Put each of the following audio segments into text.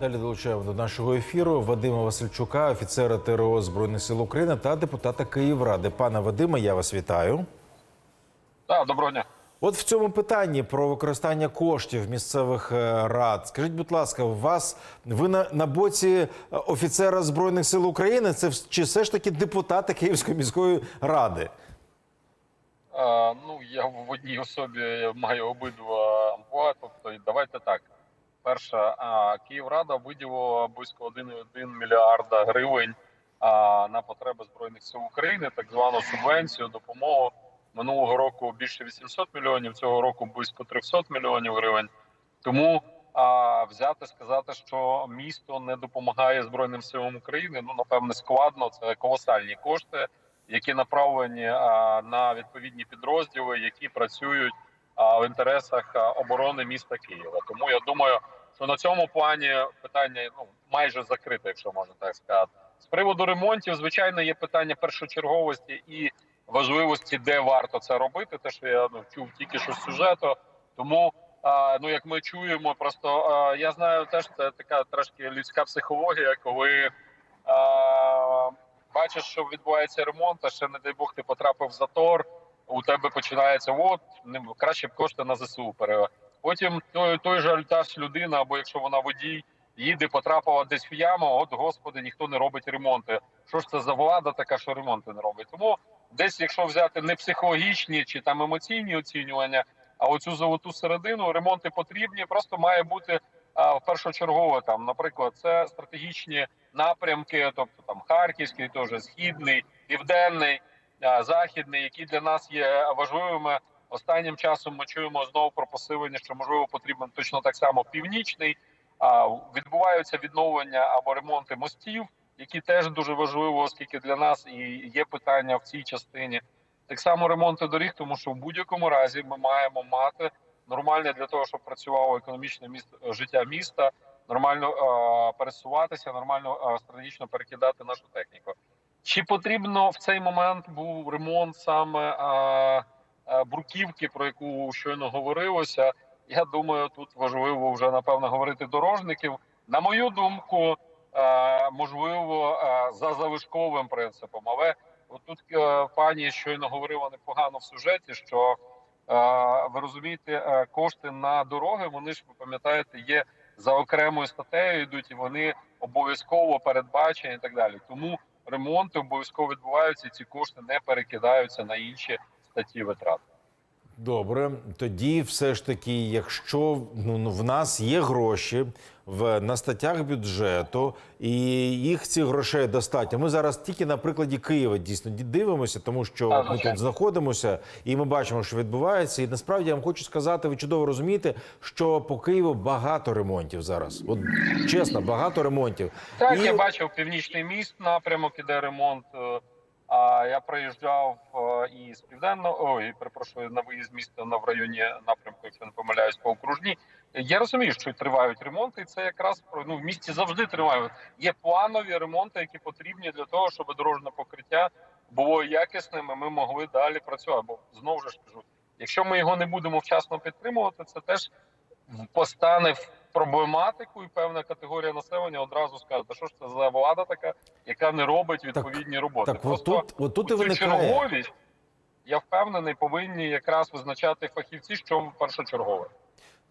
Далі долучаємо до нашого ефіру Вадима Васильчука, офіцера ТРО Збройних сил України та депутата Київради. Пане Вадиме, я вас вітаю. Так, доброго дня. От в цьому питанні про використання коштів місцевих е, рад. Скажіть, будь ласка, у вас ви на, на боці е, офіцера збройних сил України? Це чи все ж таки депутати Київської міської ради? Е, ну, я в одній особі маю обидва амплуа. Тобто, давайте так. Перша, а, Київрада виділила близько 1,1 мільярда гривень на потреби Збройних сил України, так звану субвенцію, допомогу. Минулого року більше 800 мільйонів, цього року близько 300 мільйонів гривень. Тому а, взяти сказати, що місто не допомагає Збройним силам України, ну напевне складно. Це колосальні кошти, які направлені на відповідні підрозділи, які працюють в інтересах оборони міста Києва. Тому я думаю, що на цьому плані питання ну майже закрите, якщо можна так сказати. З приводу ремонтів, звичайно, є питання першочерговості і важливості, де варто це робити. Те, що я ну, чув тільки що з сюжету. Тому а, ну як ми чуємо, просто а, я знаю теж це така трошки людська психологія, коли а, бачиш, що відбувається ремонт, а ще не дай Бог ти потрапив в затор. У тебе починається от краще б кошти на ЗСУ перевести. Потім той, той же та ж людина, або якщо вона водій, їде, потрапила десь в яму. От господи, ніхто не робить ремонти. Що ж це за влада така, що ремонти не робить? Тому десь, якщо взяти не психологічні чи там емоційні оцінювання, а оцю золоту середину, ремонти потрібні. Просто має бути а, першочергово там, наприклад, це стратегічні напрямки, тобто там Харківський, теж східний, південний, а, західний, які для нас є важливими. Останнім часом ми чуємо знову про посилення, що можливо потрібен точно так само північний. А відбуваються відновлення або ремонти мостів, які теж дуже важливо, оскільки для нас і є питання в цій частині. Так само ремонти доріг, тому що в будь-якому разі ми маємо мати нормальне для того, щоб працювало економічне місто життя міста, нормально е, пересуватися, нормально е, стратегічно перекидати нашу техніку. Чи потрібно в цей момент був ремонт саме е, бруківки, про яку щойно говорилося? Я думаю, тут важливо вже напевно говорити дорожників. На мою думку, е, можливо, е, за залишковим принципом, але тут е, пані щойно говорила непогано в сюжеті, що е, ви розумієте, е, кошти на дороги, вони ж ви пам'ятаєте, є за окремою статтею йдуть, і вони обов'язково передбачені і так далі. Тому ремонти обов'язково відбуваються. і Ці кошти не перекидаються на інші статті витрат. Добре, тоді все ж таки, якщо ну, ну, в нас є гроші в на статтях бюджету, і їх цих грошей достатньо. Ми зараз тільки на прикладі Києва дійсно ді- дивимося, тому що ми звичайно. тут знаходимося, і ми бачимо, що відбувається. І насправді я вам хочу сказати, ви чудово розумієте, що по Києву багато ремонтів зараз. От чесно, багато ремонтів. Так, І- я бачив північний міст напрямок, іде ремонт. А я приїжджав е, і з південного, ой, перепрошую, на виїзд міста на в районі напрямку, якщо не помиляюсь, по окружній. Я розумію, що тривають ремонти, і це якраз ну в місті завжди тривають. Є планові ремонти, які потрібні для того, щоб дорожнє покриття було якісним, і ми могли далі працювати. Бо знову ж кажу, якщо ми його не будемо вчасно підтримувати, це теж постане в проблематику, і певна категорія населення одразу скаже, що ж це за влада така, яка не робить відповідні роботи. Так, Просто тут, от тут і виникає. черговість, я впевнений, повинні якраз визначати фахівці, що першочергове.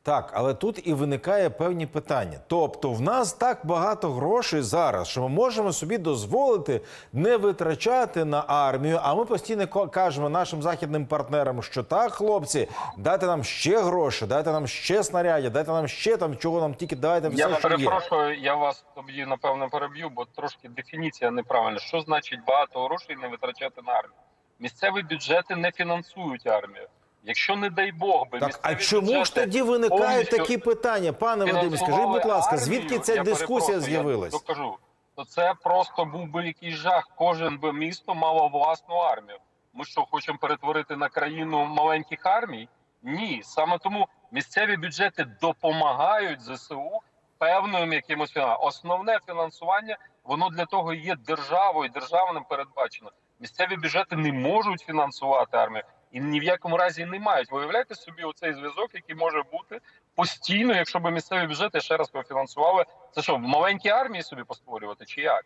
Так, але тут і виникає певні питання. Тобто, в нас так багато грошей зараз, що ми можемо собі дозволити не витрачати на армію. А ми постійно кажемо нашим західним партнерам, що так, хлопці, дайте нам ще гроші, дайте нам ще снарядів, дайте нам ще там чого нам тільки дайте все, я що є. перепрошую, я вас тоді напевно переб'ю, бо трошки дефініція неправильна. Що значить багато грошей не витрачати на армію? Місцеві бюджети не фінансують армію. Якщо не дай Бог би Так, а чому ж тоді виникають такі питання, пане Вадиме? Скажіть, будь ласка, звідки ця дискусія перепрошую, з'явилась? Я докажу. То це просто був би якийсь жах. Кожен би місто мало власну армію. Ми що хочемо перетворити на країну маленьких армій? Ні, саме тому місцеві бюджети допомагають ЗСУ певним якимось фінансуванням. Основне фінансування воно для того є державою, державним передбачено. Місцеві бюджети не можуть фінансувати армію і ні в якому разі не мають. Виявляйте собі оцей зв'язок, який може бути постійно, якщо б місцеві бюджети ще раз профінансували, це що, маленькі армії собі постворювати, чи як?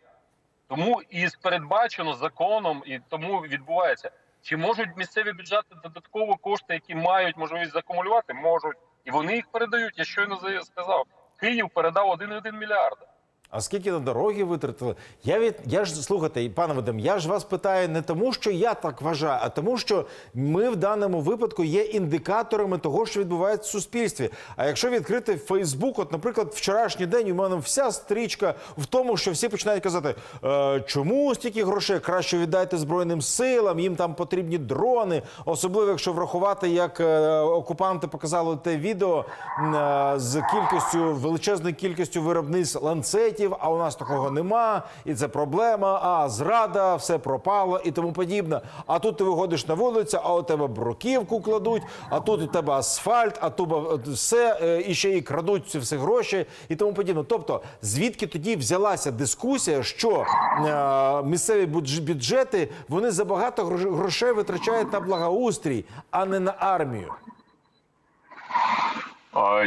Тому і передбачено законом, і тому відбувається. Чи можуть місцеві бюджети додатково кошти, які мають можливість закумулювати? Можуть. І вони їх передають. Я щойно сказав. Київ передав 1,1 мільярда. А скільки на дороги витратили? Я від я ж слухайте, пане Вадим, я ж вас питаю не тому, що я так вважаю, а тому, що ми в даному випадку є індикаторами того, що відбувається в суспільстві. А якщо відкрити Фейсбук, от, наприклад, вчорашній день у мене вся стрічка в тому, що всі починають казати, е, чому стільки грошей краще віддайте збройним силам, їм там потрібні дрони, особливо якщо врахувати, як е, окупанти показали те відео е, з кількістю величезною кількістю виробництв ланцетів. А у нас такого нема, і це проблема. А зрада, все пропало і тому подібне. А тут ти виходиш на вулицю, а у тебе бруківку кладуть, а тут у тебе асфальт, а тут все е, і ще й крадуть ці всі гроші і тому подібне. Тобто, звідки тоді взялася дискусія, що е, місцеві бюджети вони забагато грош- грошей витрачають на благоустрій, а не на армію.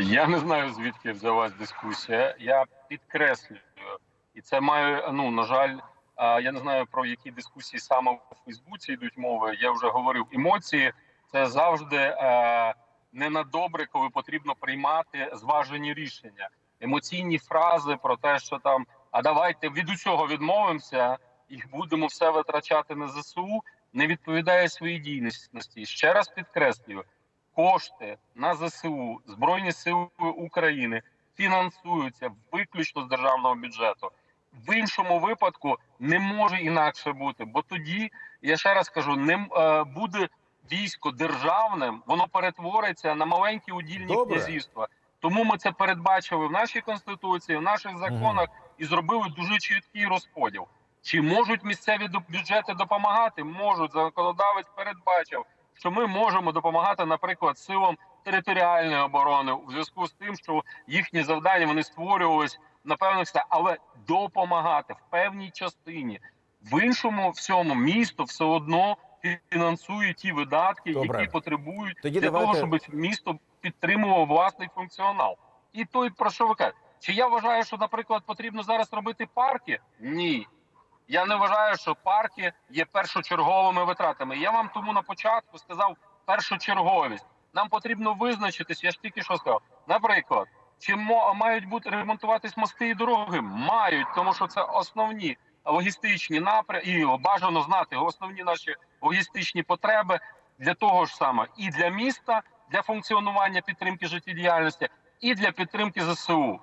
Я не знаю звідки взялась дискусія. Я підкреслюю, і це має ну на жаль. Я не знаю про які дискусії саме в Фейсбуці йдуть мови. Я вже говорив. Емоції це завжди е, не на добре, коли потрібно приймати зважені рішення. Емоційні фрази про те, що там а давайте від усього відмовимося і будемо все витрачати на ЗСУ, не відповідає своїй дійсності. Ще раз підкреслюю, кошти на ЗСУ Збройні Сили України фінансуються виключно з державного бюджету. В іншому випадку не може інакше бути, бо тоді я ще раз кажу, не е, буде військо державним, воно перетвориться на маленькі удільні Добре. князівства. Тому ми це передбачили в нашій конституції, в наших законах і зробили дуже чіткий розподіл. Чи можуть місцеві бюджети допомагати? Можуть. Законодавець передбачив, що ми можемо допомагати, наприклад, силам територіальної оборони у зв'язку з тим, що їхні завдання вони створювались на певних ста, але допомагати в певній частині. В іншому всьому місто все одно фінансує ті видатки, Добре. які потребують Тоді для давайте- того, щоб місто підтримувало власний функціонал. І той про що ви кажете? Чи я вважаю, що, наприклад, потрібно зараз робити парки? Ні. Я не вважаю, що парки є першочерговими витратами. Я вам тому на початку сказав першочерговість. Нам потрібно визначитись. Я ж тільки що сказав. Наприклад, чи мають бути ремонтуватись мости і дороги? Мають, тому що це основні логістичні напрямки, і бажано знати основні наші логістичні потреби для того ж саме і для міста, для функціонування підтримки життєдіяльності, і для підтримки ЗСУ.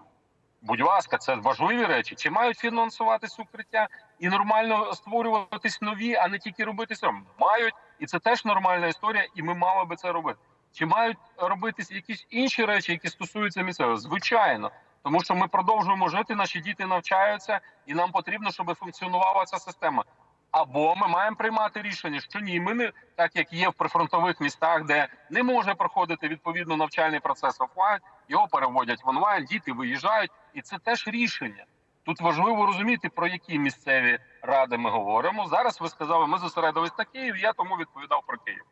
Будь ласка, це важливі речі. Чи мають фінансуватись укриття і нормально створюватись нові, а не тільки робитися? Мають, і це теж нормальна історія, і ми мали би це робити. Чи мають робитись якісь інші речі, які стосуються місцевого? Звичайно, тому що ми продовжуємо жити, наші діти навчаються, і нам потрібно, щоб функціонувала ця система. Або ми маємо приймати рішення, що ні, ми не так як є в прифронтових містах, де не може проходити відповідно навчальний процес офлайн, його переводять в онлайн, діти виїжджають, і це теж рішення. Тут важливо розуміти, про які місцеві ради ми говоримо. Зараз ви сказали, ми зосередились на Києві, я тому відповідав про Київ.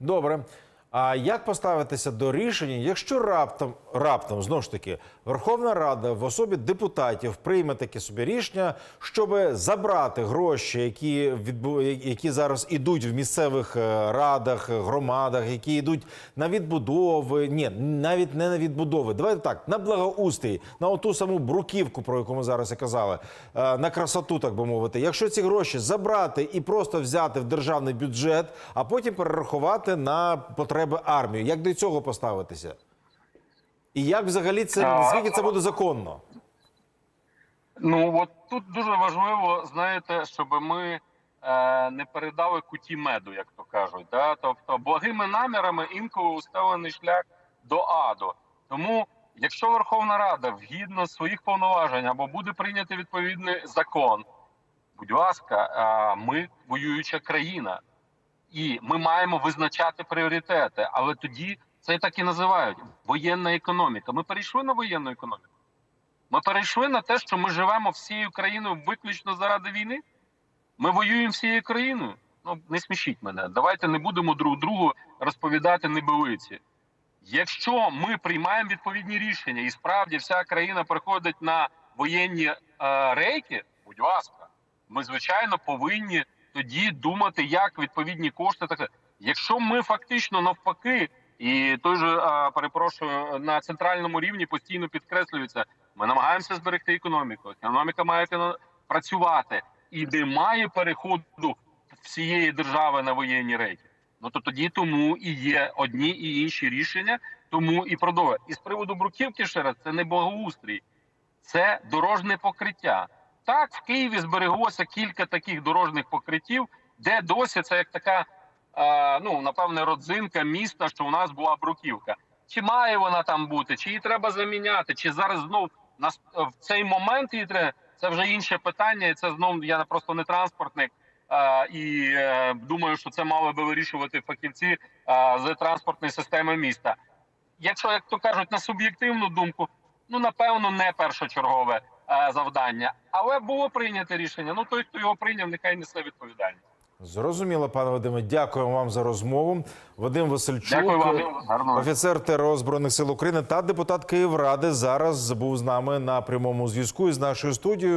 Добре. А як поставитися до рішення, якщо раптом раптом знову ж таки Верховна Рада в особі депутатів прийме таке собі рішення, щоб забрати гроші, які відбу... які зараз ідуть в місцевих е, радах, громадах, які йдуть на відбудови, ні, навіть не на відбудови. Давайте так, на благоустрій, на оту саму бруківку, про яку ми зараз і казали, е, на красоту, так би мовити. Якщо ці гроші забрати і просто взяти в державний бюджет, а потім перерахувати на потреби армії, як до цього поставитися? І як взагалі це скільки це буде законно? Ну от тут дуже важливо, знаєте, щоб ми е, не передали куті меду, як то кажуть. Да? Тобто, благими намірами інколи устелений шлях до аду. Тому, якщо Верховна Рада вгідно своїх повноважень або буде прийнятий відповідний закон, будь ласка, е, ми воююча країна, і ми маємо визначати пріоритети. Але тоді це так і називають воєнна економіка. Ми перейшли на воєнну економіку. Ми перейшли на те, що ми живемо всією країною виключно заради війни. Ми воюємо всією країною. Ну не смішіть мене. Давайте не будемо друг другу розповідати небилиці. Якщо ми приймаємо відповідні рішення, і справді вся країна переходить на воєнні е, рейки, будь ласка, ми звичайно повинні тоді думати, як відповідні кошти так. Якщо ми фактично навпаки, і той же перепрошую на центральному рівні постійно підкреслюється, ми намагаємося зберегти економіку. Економіка має працювати і немає переходу всієї держави на воєнні рейки. Ну то тоді тому і є одні і інші рішення, тому і продовжує. І з приводу бруківки ще раз, це не благоустрій, це дорожне покриття. Так, в Києві збереглося кілька таких дорожніх покриттів, де досі це як така, ну напевне, родзинка міста, що у нас була бруківка. Чи має вона там бути, чи її треба заміняти, чи зараз знов нас в цей момент її треба. Це вже інше питання, і це знов я просто не транспортник. Е, і е, думаю, що це мали би вирішувати фахівці е, з транспортної системи міста. Якщо, як то кажуть, на суб'єктивну думку, ну напевно, не першочергове е, завдання, але було прийнято рішення. Ну той, хто його прийняв, нехай несе відповідальність. Зрозуміло, пане Вадиме. Дякуємо вам за розмову. Вадим Васильчук, Дякую вам. Офіцер ТРО Збройних сил України та депутат Київради зараз був з нами на прямому зв'язку із нашою студією.